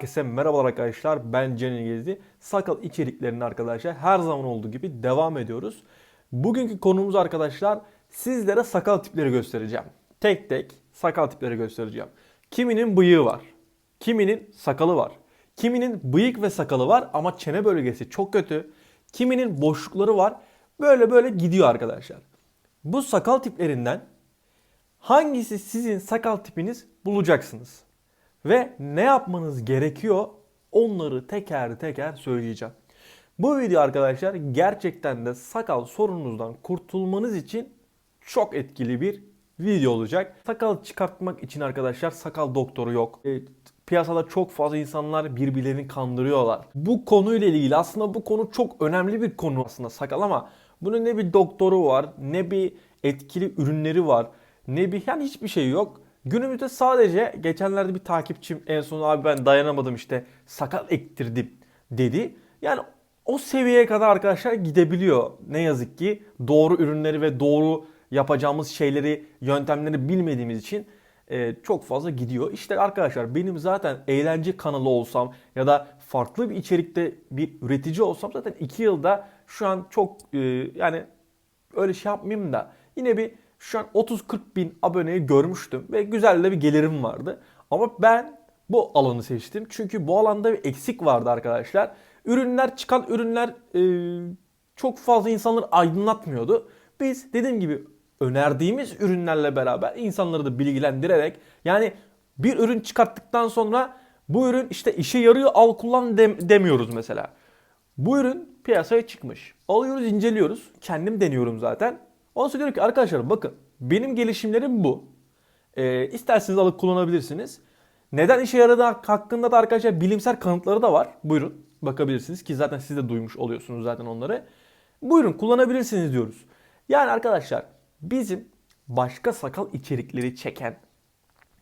Herkese merhabalar arkadaşlar. Ben Cem Gezdi. Sakal içeriklerinde arkadaşlar her zaman olduğu gibi devam ediyoruz. Bugünkü konumuz arkadaşlar sizlere sakal tipleri göstereceğim. Tek tek sakal tipleri göstereceğim. Kiminin bıyığı var. Kiminin sakalı var. Kiminin bıyık ve sakalı var ama çene bölgesi çok kötü. Kiminin boşlukları var. Böyle böyle gidiyor arkadaşlar. Bu sakal tiplerinden hangisi sizin sakal tipiniz bulacaksınız. Ve ne yapmanız gerekiyor onları teker teker söyleyeceğim. Bu video arkadaşlar gerçekten de sakal sorununuzdan kurtulmanız için çok etkili bir video olacak. Sakal çıkartmak için arkadaşlar sakal doktoru yok. E, piyasada çok fazla insanlar birbirlerini kandırıyorlar. Bu konuyla ilgili aslında bu konu çok önemli bir konu aslında sakal ama bunun ne bir doktoru var ne bir etkili ürünleri var ne bir yani hiçbir şey yok. Günümüzde sadece geçenlerde bir takipçim en son abi ben dayanamadım işte sakal ektirdim dedi. Yani o seviyeye kadar arkadaşlar gidebiliyor. Ne yazık ki doğru ürünleri ve doğru yapacağımız şeyleri, yöntemleri bilmediğimiz için e, çok fazla gidiyor. İşte arkadaşlar benim zaten eğlence kanalı olsam ya da farklı bir içerikte bir üretici olsam zaten 2 yılda şu an çok e, yani öyle şey yapmayayım da yine bir şu an 30-40 bin aboneyi görmüştüm ve güzel de bir gelirim vardı. Ama ben bu alanı seçtim çünkü bu alanda bir eksik vardı arkadaşlar. Ürünler çıkan ürünler e, çok fazla insanları aydınlatmıyordu. Biz dediğim gibi önerdiğimiz ürünlerle beraber insanları da bilgilendirerek yani bir ürün çıkarttıktan sonra bu ürün işte işe yarıyor al kullan dem- demiyoruz mesela. Bu ürün piyasaya çıkmış. Alıyoruz inceliyoruz. Kendim deniyorum zaten. Ondan sonra diyorum ki arkadaşlar bakın benim gelişimlerim bu. Ee, isterseniz alıp kullanabilirsiniz. Neden işe yaradığı hakkında da arkadaşlar bilimsel kanıtları da var. Buyurun bakabilirsiniz ki zaten siz de duymuş oluyorsunuz zaten onları. Buyurun kullanabilirsiniz diyoruz. Yani arkadaşlar bizim başka sakal içerikleri çeken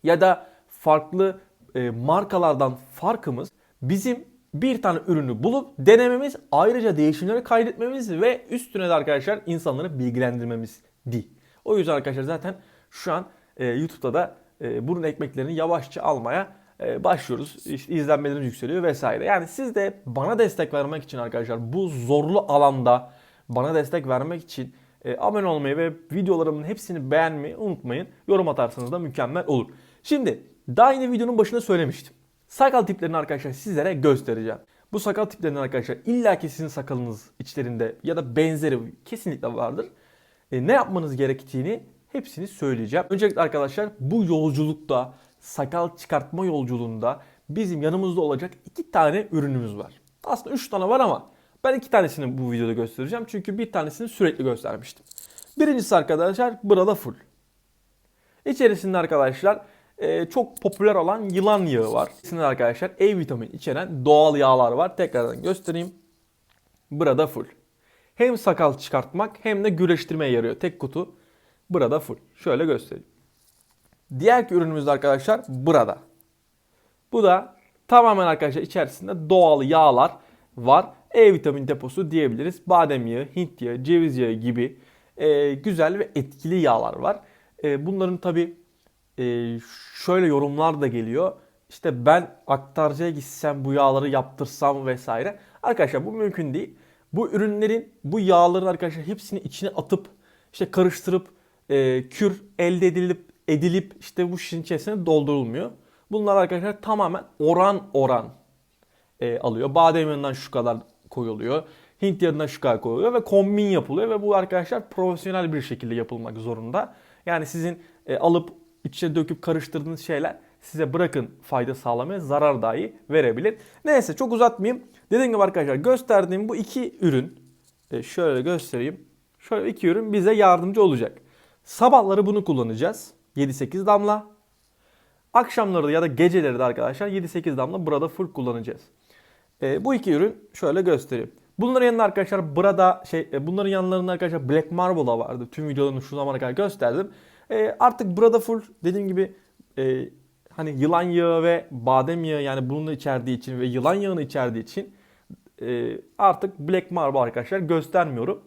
ya da farklı e, markalardan farkımız bizim bir tane ürünü bulup denememiz ayrıca değişimleri kaydetmemiz ve üstüne de arkadaşlar insanları bilgilendirmemizdi. O yüzden arkadaşlar zaten şu an e, YouTube'da da e, bunun ekmeklerini yavaşça almaya e, başlıyoruz. İşte izlenmelerimiz yükseliyor vesaire. Yani siz de bana destek vermek için arkadaşlar bu zorlu alanda bana destek vermek için e, abone olmayı ve videolarımın hepsini beğenmeyi unutmayın. Yorum atarsanız da mükemmel olur. Şimdi daha yine videonun başında söylemiştim. Sakal tiplerini arkadaşlar sizlere göstereceğim. Bu sakal tiplerinin arkadaşlar illaki sizin sakalınız içlerinde ya da benzeri kesinlikle vardır. E, ne yapmanız gerektiğini hepsini söyleyeceğim. Öncelikle arkadaşlar bu yolculukta sakal çıkartma yolculuğunda bizim yanımızda olacak iki tane ürünümüz var. Aslında üç tane var ama ben iki tanesini bu videoda göstereceğim. Çünkü bir tanesini sürekli göstermiştim. Birincisi arkadaşlar burada full. İçerisinde arkadaşlar e, çok popüler olan yılan yağı var. İçerisinde arkadaşlar E vitamini içeren doğal yağlar var. Tekrardan göstereyim. Burada full. Hem sakal çıkartmak hem de güreştirmeye yarıyor. Tek kutu burada full. Şöyle göstereyim. Diğer ürünümüz de arkadaşlar burada. Bu da tamamen arkadaşlar içerisinde doğal yağlar var. E vitamin deposu diyebiliriz. Badem yağı, Hint yağı, ceviz yağı gibi e, güzel ve etkili yağlar var. E, bunların tabi e, şöyle yorumlar da geliyor. İşte ben aktarcıya gitsem bu yağları yaptırsam vesaire. Arkadaşlar bu mümkün değil. Bu ürünlerin bu yağların arkadaşlar hepsini içine atıp işte karıştırıp e, kür elde edilip edilip işte bu şişin içerisine doldurulmuyor. Bunlar arkadaşlar tamamen oran oran e, alıyor. Badem yağından şu kadar koyuluyor. Hint yağından şu kadar koyuluyor ve kombin yapılıyor ve bu arkadaşlar profesyonel bir şekilde yapılmak zorunda. Yani sizin e, alıp içine döküp karıştırdığınız şeyler size bırakın fayda sağlamaya zarar dahi verebilir. Neyse çok uzatmayayım. Dediğim gibi arkadaşlar gösterdiğim bu iki ürün e, şöyle göstereyim. Şöyle iki ürün bize yardımcı olacak. Sabahları bunu kullanacağız. 7-8 damla. Akşamları da ya da geceleri de arkadaşlar 7-8 damla burada full kullanacağız. E, bu iki ürün şöyle göstereyim. Bunların yanında arkadaşlar burada şey e, bunların yanlarında arkadaşlar Black Marble'a vardı. Tüm videolarını şu zamana kadar gösterdim. E, artık burada full dediğim gibi e, hani yılan yağı ve badem yağı yani bunun içerdiği için ve yılan yağını içerdiği için e, artık Black Marble arkadaşlar göstermiyorum.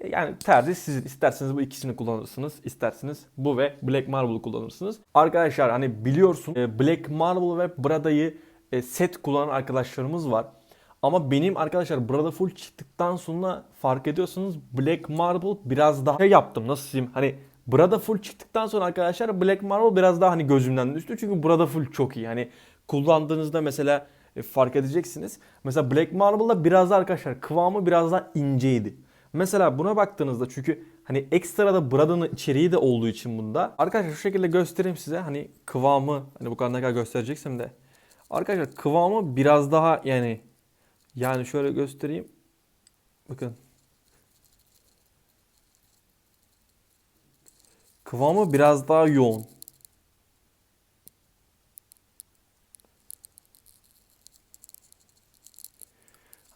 E, Yani tercih sizin. İsterseniz bu ikisini kullanırsınız. isterseniz bu ve Black Marble'ı kullanırsınız. Arkadaşlar hani biliyorsun e, Black Marble ve Brada'yı e, set kullanan arkadaşlarımız var. Ama benim arkadaşlar burada full çıktıktan sonra fark ediyorsunuz Black Marble biraz daha şey yaptım nasıl diyeyim hani burada full çıktıktan sonra arkadaşlar Black Marble biraz daha hani gözümden düştü çünkü burada full çok iyi. Hani kullandığınızda mesela e, fark edeceksiniz. Mesela Black Marble'da biraz daha arkadaşlar kıvamı biraz daha inceydi. Mesela buna baktığınızda çünkü hani ekstra da Brada'nın içeriği de olduğu için bunda. Arkadaşlar şu şekilde göstereyim size hani kıvamı hani bu kadar ne kadar göstereceksem de. Arkadaşlar kıvamı biraz daha yani yani şöyle göstereyim. Bakın. Kıvamı biraz daha yoğun.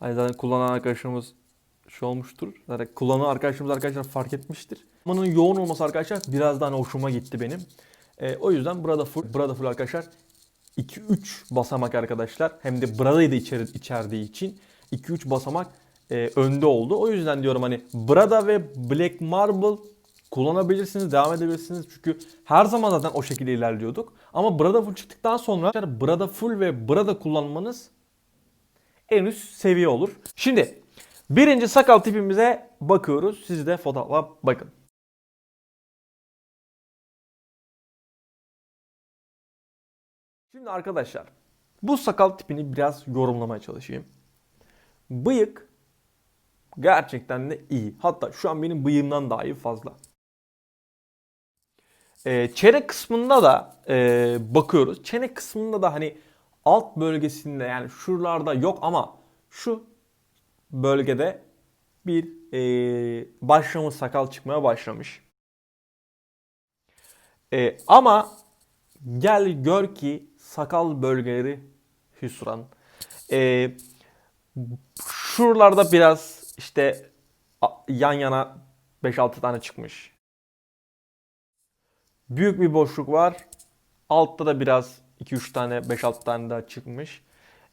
Hani zaten kullanan arkadaşlarımız şu olmuştur. Zaten kullanan arkadaşlarımız arkadaşlar fark etmiştir. Bunun yoğun olması arkadaşlar biraz daha hani hoşuma gitti benim. Ee, o yüzden burada full, burada full arkadaşlar 2-3 basamak arkadaşlar. Hem de Brada'yı da içer, içerdiği için 2-3 basamak e, önde oldu. O yüzden diyorum hani Brada ve Black Marble kullanabilirsiniz, devam edebilirsiniz. Çünkü her zaman zaten o şekilde ilerliyorduk. Ama Brada Full çıktıktan sonra Brada Full ve Brada kullanmanız en üst seviye olur. Şimdi birinci sakal tipimize bakıyoruz. Siz de fotoğrafa bakın. Şimdi arkadaşlar bu sakal tipini biraz yorumlamaya çalışayım. Bıyık gerçekten de iyi. Hatta şu an benim bıyığımdan daha iyi fazla. Ee, çene kısmında da e, bakıyoruz. Çene kısmında da hani alt bölgesinde yani şuralarda yok ama şu bölgede bir e, başlamış sakal çıkmaya başlamış. E, ama gel gör ki sakal bölgeleri hüsran. E, şuralarda biraz işte yan yana 5-6 tane çıkmış. Büyük bir boşluk var. Altta da biraz 2-3 tane 5-6 tane daha çıkmış.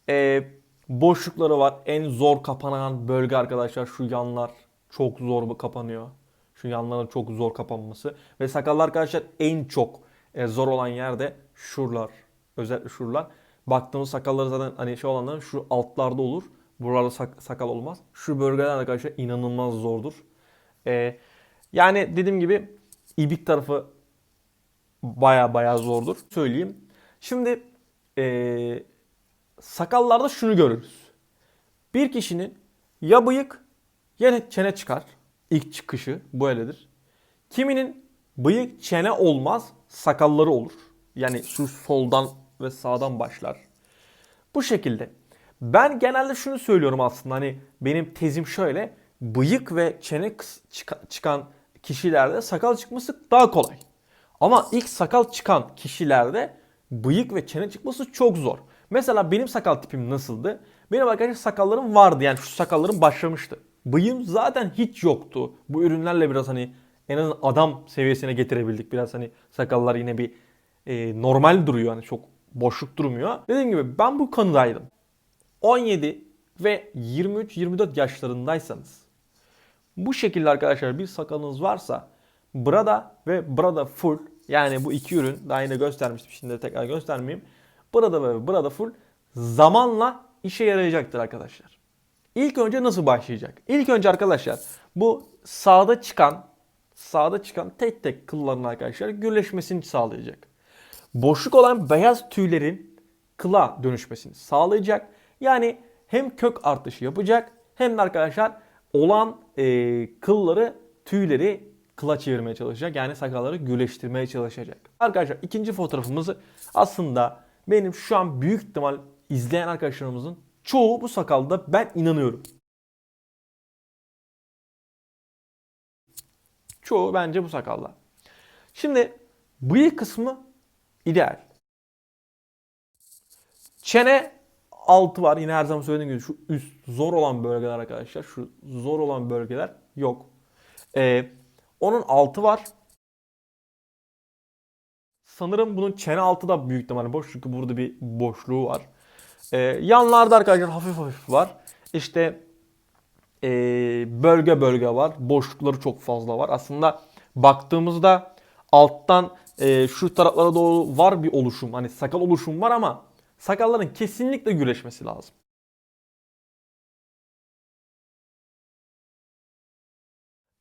Ee, boşlukları var. En zor kapanan bölge arkadaşlar şu yanlar çok zor kapanıyor. Şu yanların çok zor kapanması. Ve sakallar arkadaşlar en çok e, zor olan yerde şuralar. Özellikle şuralar. Baktığımız sakalları zaten hani şey olanların şu altlarda olur. Buralarda sak- sakal olmaz. Şu bölgeler arkadaşlar inanılmaz zordur. Ee, yani dediğim gibi ibik tarafı baya baya zordur. Söyleyeyim. Şimdi ee, sakallarda şunu görürüz. Bir kişinin ya bıyık ya çene çıkar. İlk çıkışı bu öyledir. Kiminin bıyık çene olmaz sakalları olur. Yani şu soldan ve sağdan başlar. Bu şekilde. Ben genelde şunu söylüyorum aslında hani benim tezim şöyle. Bıyık ve çene çıkan kişilerde sakal çıkması daha kolay. Ama ilk sakal çıkan kişilerde bıyık ve çene çıkması çok zor. Mesela benim sakal tipim nasıldı? Benim arkadaşlar sakallarım vardı yani şu sakallarım başlamıştı. Bıyığım zaten hiç yoktu. Bu ürünlerle biraz hani en azından adam seviyesine getirebildik. Biraz hani sakallar yine bir e, normal duruyor hani çok boşluk durmuyor. Dediğim gibi ben bu konudaydım. 17 ve 23-24 yaşlarındaysanız bu şekilde arkadaşlar bir sakalınız varsa Brada ve Brada Full yani bu iki ürün daha yine göstermiştim şimdi tekrar göstermeyeyim. Brada ve Brada Full zamanla işe yarayacaktır arkadaşlar. İlk önce nasıl başlayacak? İlk önce arkadaşlar bu sağda çıkan sağda çıkan tek tek kılların arkadaşlar gürleşmesini sağlayacak. Boşluk olan beyaz tüylerin kıla dönüşmesini sağlayacak. Yani hem kök artışı yapacak hem de arkadaşlar olan e, kılları tüyleri kıla çevirmeye çalışacak. Yani sakalları gürleştirmeye çalışacak. Arkadaşlar ikinci fotoğrafımızı aslında benim şu an büyük ihtimal izleyen arkadaşlarımızın çoğu bu sakalda ben inanıyorum. Çoğu bence bu sakalda. Şimdi bıyık kısmı ideal. Çene altı var. Yine her zaman söylediğim gibi şu üst zor olan bölgeler arkadaşlar. Şu zor olan bölgeler yok. Ee, onun altı var. Sanırım bunun çene altı da büyük ihtimalle boş. Çünkü burada bir boşluğu var. Ee, yanlarda arkadaşlar hafif hafif var. İşte ee, bölge bölge var. Boşlukları çok fazla var. Aslında baktığımızda alttan ee, şu taraflara doğru var bir oluşum. Hani sakal oluşum var ama Sakalların kesinlikle güreşmesi lazım.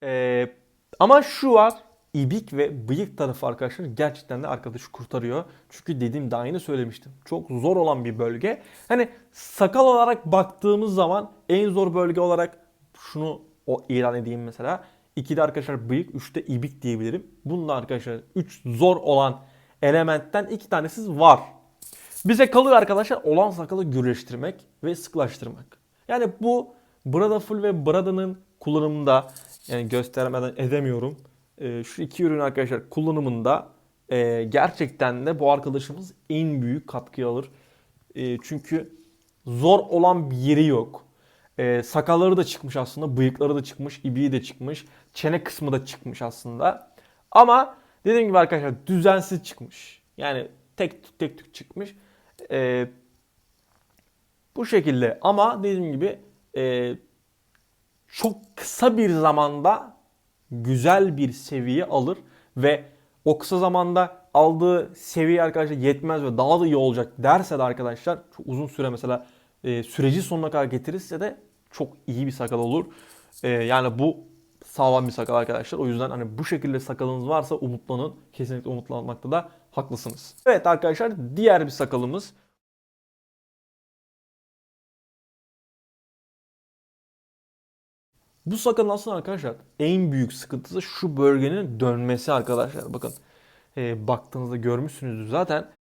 Ee, ama şu var. İbik ve bıyık tarafı arkadaşlar gerçekten de arkadaşı kurtarıyor. Çünkü dediğim daha yeni söylemiştim. Çok zor olan bir bölge. Hani sakal olarak baktığımız zaman en zor bölge olarak şunu o ilan edeyim mesela. 2'de arkadaşlar bıyık, 3'te ibik diyebilirim. Bunda arkadaşlar 3 zor olan elementten 2 tanesi var. Bize kalıyor arkadaşlar olan sakalı gürleştirmek ve sıklaştırmak. Yani bu Brada Full ve Brada'nın kullanımında yani göstermeden edemiyorum. Ee, şu iki ürün arkadaşlar kullanımında e, gerçekten de bu arkadaşımız en büyük katkıyı alır. E, çünkü zor olan bir yeri yok. E, sakalları da çıkmış aslında, bıyıkları da çıkmış, ibiği de çıkmış, çene kısmı da çıkmış aslında. Ama dediğim gibi arkadaşlar düzensiz çıkmış. Yani tek tük tek tük çıkmış. E, bu şekilde ama dediğim gibi e, çok kısa bir zamanda güzel bir seviye alır ve o kısa zamanda aldığı seviye arkadaşlar yetmez ve daha da iyi olacak derse de arkadaşlar çok uzun süre mesela e, süreci sonuna kadar getirirse de çok iyi bir sakal olur. E, yani bu sağlam bir sakal arkadaşlar. O yüzden hani bu şekilde sakalınız varsa umutlanın. Kesinlikle umutlanmakta da haklısınız. Evet arkadaşlar diğer bir sakalımız. Bu sakalın aslında arkadaşlar en büyük sıkıntısı şu bölgenin dönmesi arkadaşlar. Bakın e, baktığınızda görmüşsünüzdür zaten.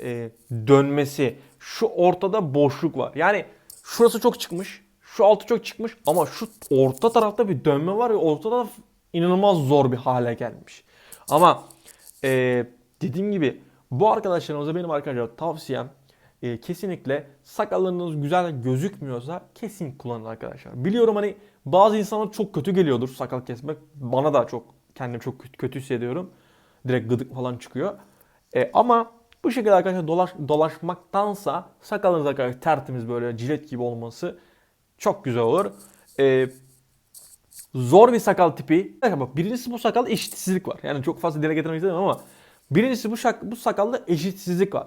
E, dönmesi. Şu ortada boşluk var. Yani şurası çok çıkmış. Şu altı çok çıkmış. Ama şu orta tarafta bir dönme var ve ortada inanılmaz zor bir hale gelmiş. Ama e, dediğim gibi bu arkadaşlarımıza benim arkadaşlar tavsiyem e, kesinlikle sakallarınız güzel gözükmüyorsa kesin kullanın arkadaşlar. Biliyorum hani bazı insanlar çok kötü geliyordur sakal kesmek. Bana da çok kendim çok kötü, hissediyorum. Direkt gıdık falan çıkıyor. E, ama bu şekilde arkadaşlar dolaş, dolaşmaktansa sakalınız arkadaşlar tertemiz böyle cilet gibi olması çok güzel olur. E, zor bir sakal tipi. Bak birincisi bu sakal eşitsizlik var. Yani çok fazla dile getirmek istemiyorum ama birincisi bu, şak, bu sakalda eşitsizlik var.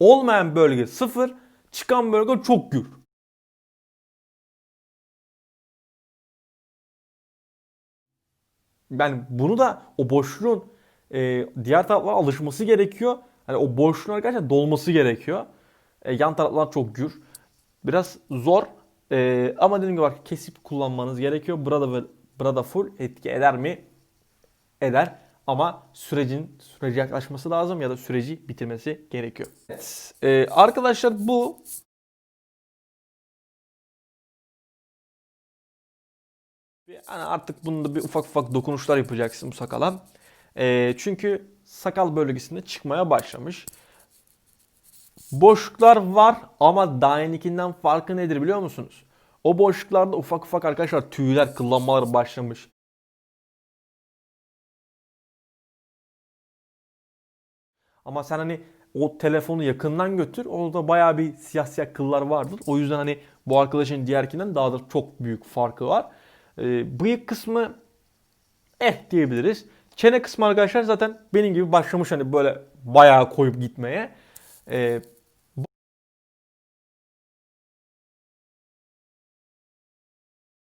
Olmayan bölge sıfır, çıkan bölge çok gür. Yani bunu da o boşluğun e, diğer taraflara alışması gerekiyor. Hani o boşluğun arkadaşlar dolması gerekiyor. E, yan taraflar çok gür. Biraz zor. E, ama dediğim gibi bak kesip kullanmanız gerekiyor. Burada burada full etki eder mi? Eder. Ama sürecin süreci yaklaşması lazım ya da süreci bitirmesi gerekiyor. Evet, e, arkadaşlar bu yani artık bunda bir ufak ufak dokunuşlar yapacaksın bu sakala. E, çünkü sakal bölgesinde çıkmaya başlamış. Boşluklar var ama Dynakinden farkı nedir biliyor musunuz? O boşluklarda ufak ufak arkadaşlar tüyler, kıllanmalar başlamış. Ama sen hani o telefonu yakından götür. Orada bayağı bir siyah siyah kıllar vardır. O yüzden hani bu arkadaşın diğerkinden daha da çok büyük farkı var. Ee, bıyık kısmı eh diyebiliriz. Çene kısmı arkadaşlar zaten benim gibi başlamış hani böyle bayağı koyup gitmeye. Ee,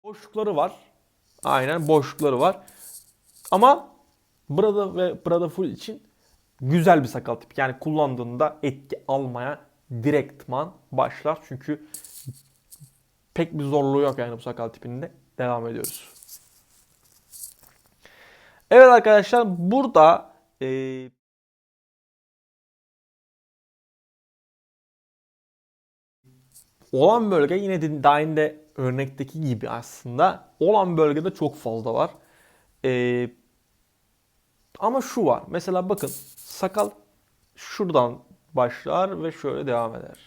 boşlukları var. Aynen boşlukları var. Ama Brada ve Brada Full için güzel bir sakal tipi. Yani kullandığında etki almaya direktman başlar. Çünkü pek bir zorluğu yok yani bu sakal tipinde. Devam ediyoruz. Evet arkadaşlar burada e, olan bölge yine de Dine'de örnekteki gibi aslında olan bölgede çok fazla var. E, ama şu var. Mesela bakın sakal şuradan başlar ve şöyle devam eder.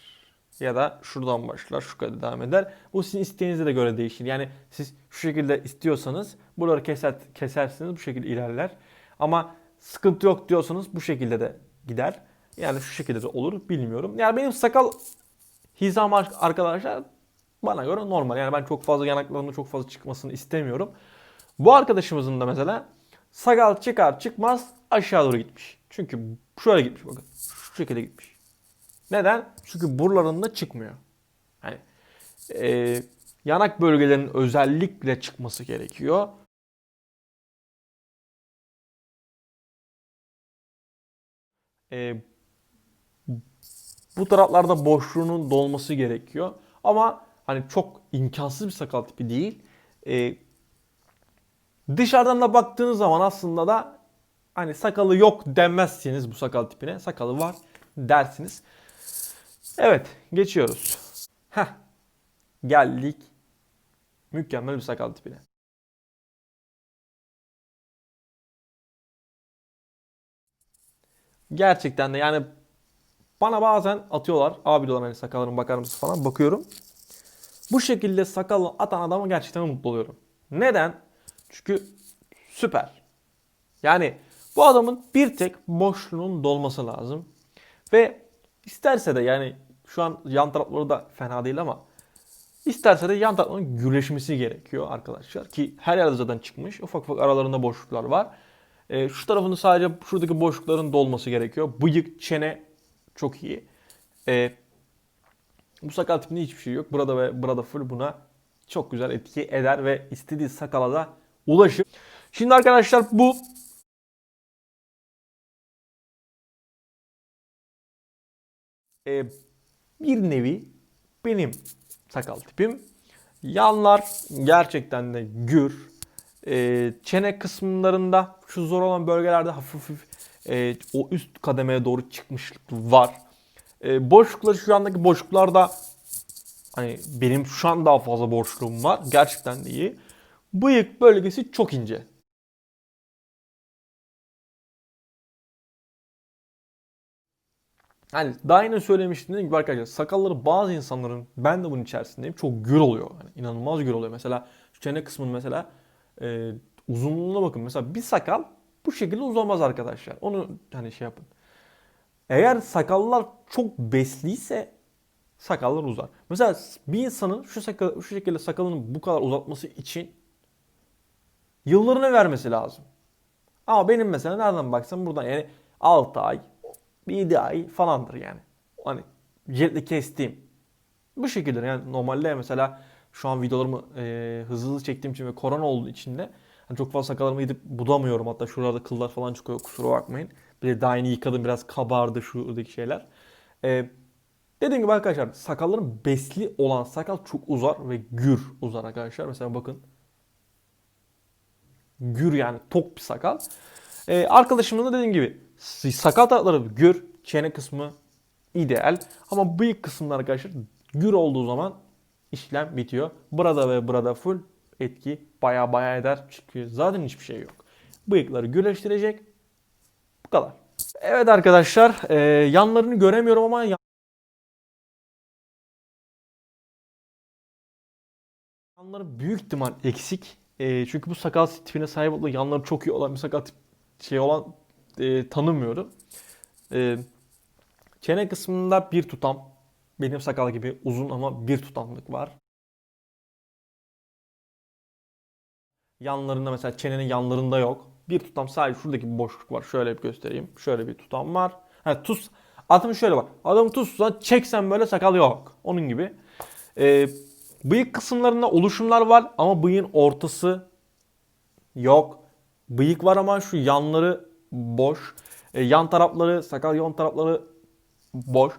Ya da şuradan başlar, şu kadar devam eder. Bu sizin isteğinize de göre değişir. Yani siz şu şekilde istiyorsanız buraları keser, kesersiniz bu şekilde ilerler. Ama sıkıntı yok diyorsanız bu şekilde de gider. Yani şu şekilde de olur bilmiyorum. Yani benim sakal hizam arkadaşlar bana göre normal. Yani ben çok fazla yanaklarımda çok fazla çıkmasını istemiyorum. Bu arkadaşımızın da mesela sakal çıkar çıkmaz aşağı doğru gitmiş. Çünkü şöyle gitmiş bakın. Şu şekilde gitmiş. Neden? Çünkü buralarında çıkmıyor. Hani e, yanak bölgelerinin özellikle çıkması gerekiyor. E, bu taraflarda boşluğunun dolması gerekiyor. Ama hani çok imkansız bir sakal tipi değil. E, dışarıdan da baktığınız zaman aslında da hani sakalı yok denmezsiniz bu sakal tipine. Sakalı var dersiniz. Evet geçiyoruz. Heh. Geldik mükemmel bir sakal tipine. Gerçekten de yani bana bazen atıyorlar. Abi diyorlar hani sakallarım bakar mısın falan. Bakıyorum. Bu şekilde sakallı atan adama gerçekten mutlu oluyorum. Neden? Çünkü süper. Yani bu adamın bir tek boşluğunun dolması lazım. Ve isterse de yani şu an yan tarafları da fena değil ama isterse de yan tarafların gürleşmesi gerekiyor arkadaşlar. Ki her yerde zaten çıkmış. Ufak ufak aralarında boşluklar var. E, şu tarafını sadece şuradaki boşlukların dolması gerekiyor. Bıyık, çene çok iyi. E, bu sakal tipinde hiçbir şey yok. Burada ve burada full buna çok güzel etki eder ve istediği sakala da ulaşır. Şimdi arkadaşlar bu e, bir nevi benim sakal tipim. Yanlar gerçekten de gür. E, çene kısımlarında şu zor olan bölgelerde hafif hafif e, o üst kademeye doğru çıkmışlık var. E, boşluklar şu andaki boşluklarda hani benim şu an daha fazla boşluğum var. Gerçekten de iyi. Bıyık bölgesi çok ince. Hani daha yine söylemiştim dediğim gibi arkadaşlar sakalları bazı insanların ben de bunun içerisindeyim çok gür oluyor. Yani inanılmaz gür oluyor. Mesela şu çene kısmının mesela e, uzunluğuna bakın. Mesela bir sakal bu şekilde uzamaz arkadaşlar. Onu hani şey yapın. Eğer sakallar çok besliyse sakallar uzar. Mesela bir insanın şu sakal, şu şekilde sakalını bu kadar uzatması için yıllarını vermesi lazım. Ama benim mesela nereden baksam buradan yani 6 ay, 7 ay falandır yani. Hani jiletle kestiğim. Bu şekilde yani normalde mesela şu an videolarımı e, hızlı hızlı çektiğim için ve korona olduğu için de hani çok fazla sakallarımı gidip budamıyorum. Hatta şuralarda kıllar falan çıkıyor kusura bakmayın. Bir de daha yeni yıkadım biraz kabardı şuradaki şeyler. E, dediğim gibi arkadaşlar sakalların besli olan sakal çok uzar ve gür uzar arkadaşlar. Mesela bakın. Gür yani tok bir sakal. E, arkadaşımın da dediğim gibi sakal tarafları gür, çene kısmı ideal. Ama bıyık kısımları arkadaşlar gür olduğu zaman işlem bitiyor. Burada ve burada full etki baya baya eder. Çünkü zaten hiçbir şey yok. Bıyıkları gürleştirecek. Bu kadar. Evet arkadaşlar e, yanlarını göremiyorum ama yanları büyük ihtimal eksik. E, çünkü bu sakal tipine sahip olduğu yanları çok iyi olan bir sakal tip şey olan e, tanımıyorum. E, çene kısmında bir tutam. Benim sakal gibi uzun ama bir tutamlık var. Yanlarında mesela çenenin yanlarında yok. Bir tutam sadece şuradaki bir boşluk var. Şöyle bir göstereyim. Şöyle bir tutam var. Ha, tuz. Adamı şöyle bak. Adamı tuzsan çeksen böyle sakal yok. Onun gibi. Ee, bıyık kısımlarında oluşumlar var ama bıyığın ortası yok. Bıyık var ama şu yanları boş. Ee, yan tarafları, sakal yan tarafları boş.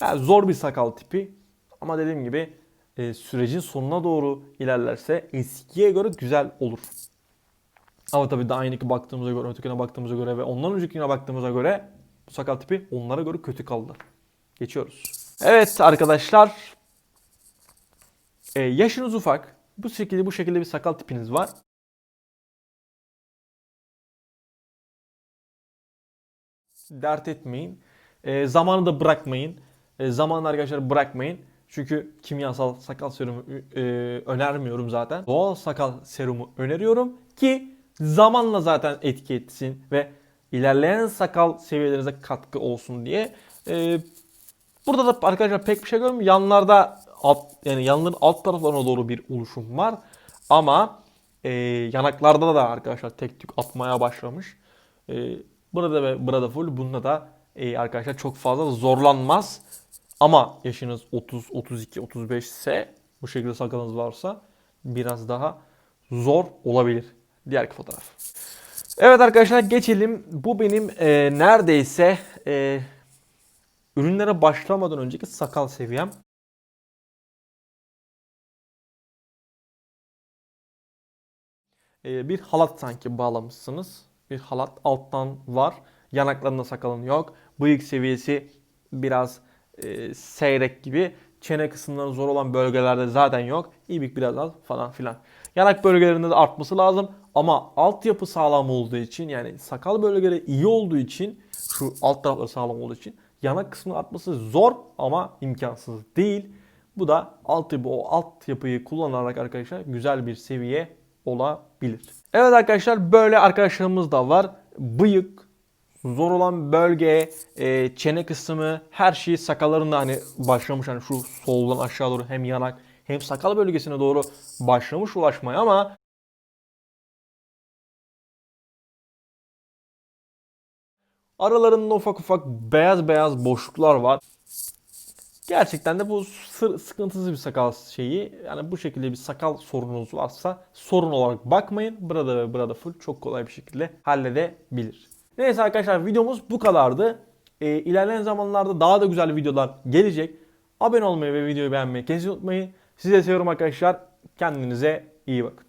Yani zor bir sakal tipi. Ama dediğim gibi e, sürecin sonuna doğru ilerlerse eskiye göre güzel olur. Ama tabii daha yeniki baktığımıza göre, ötekine baktığımıza göre ve ondan öncekine baktığımıza göre bu sakal tipi onlara göre kötü kaldı. Geçiyoruz. Evet arkadaşlar. E, yaşınız ufak. Bu şekilde bu şekilde bir sakal tipiniz var. Dert etmeyin. E, zamanı da bırakmayın. E, zamanı arkadaşlar bırakmayın. Çünkü kimyasal sakal serumu e, önermiyorum zaten. Doğal sakal serumu öneriyorum ki zamanla zaten etki etsin ve ilerleyen sakal seviyelerinize katkı olsun diye. E, burada da arkadaşlar pek bir şey görmüyorum. Yanlarda alt, yani yanların alt taraflarına doğru bir oluşum var. Ama e, yanaklarda da arkadaşlar tek tük atmaya başlamış. E, burada ve burada full. Bunda da e, arkadaşlar çok fazla zorlanmaz. Ama yaşınız 30, 32, 35 ise bu şekilde sakalınız varsa biraz daha zor olabilir. Diğer fotoğraf. Evet arkadaşlar geçelim. Bu benim e, neredeyse e, ürünlere başlamadan önceki sakal seviyem. Bir halat sanki bağlamışsınız. Bir halat alttan var. Yanaklarında sakalın yok. Bıyık seviyesi biraz e, seyrek gibi. Çene kısımları zor olan bölgelerde zaten yok. İbik biraz az falan filan. Yanak bölgelerinde de artması lazım. Ama altyapı sağlam olduğu için yani sakal bölgeleri iyi olduğu için şu alt tarafları sağlam olduğu için yanak kısmının artması zor ama imkansız değil. Bu da altyapı o altyapıyı kullanarak arkadaşlar güzel bir seviye olabilir. Evet arkadaşlar böyle arkadaşlarımız da var. Bıyık, zor olan bölge, e, çene kısmı, her şey sakallarında hani başlamış hani şu soldan aşağı doğru hem yanak hem sakal bölgesine doğru başlamış ulaşmaya ama aralarında ufak ufak beyaz beyaz boşluklar var. Gerçekten de bu sı- sıkıntısız bir sakal şeyi. Yani bu şekilde bir sakal sorununuz varsa sorun olarak bakmayın. Burada ve burada full çok kolay bir şekilde halledebilir. Neyse arkadaşlar videomuz bu kadardı. Ee, ilerleyen zamanlarda daha da güzel videolar gelecek. Abone olmayı ve videoyu beğenmeyi kesin unutmayın. Size seviyorum arkadaşlar. Kendinize iyi bakın.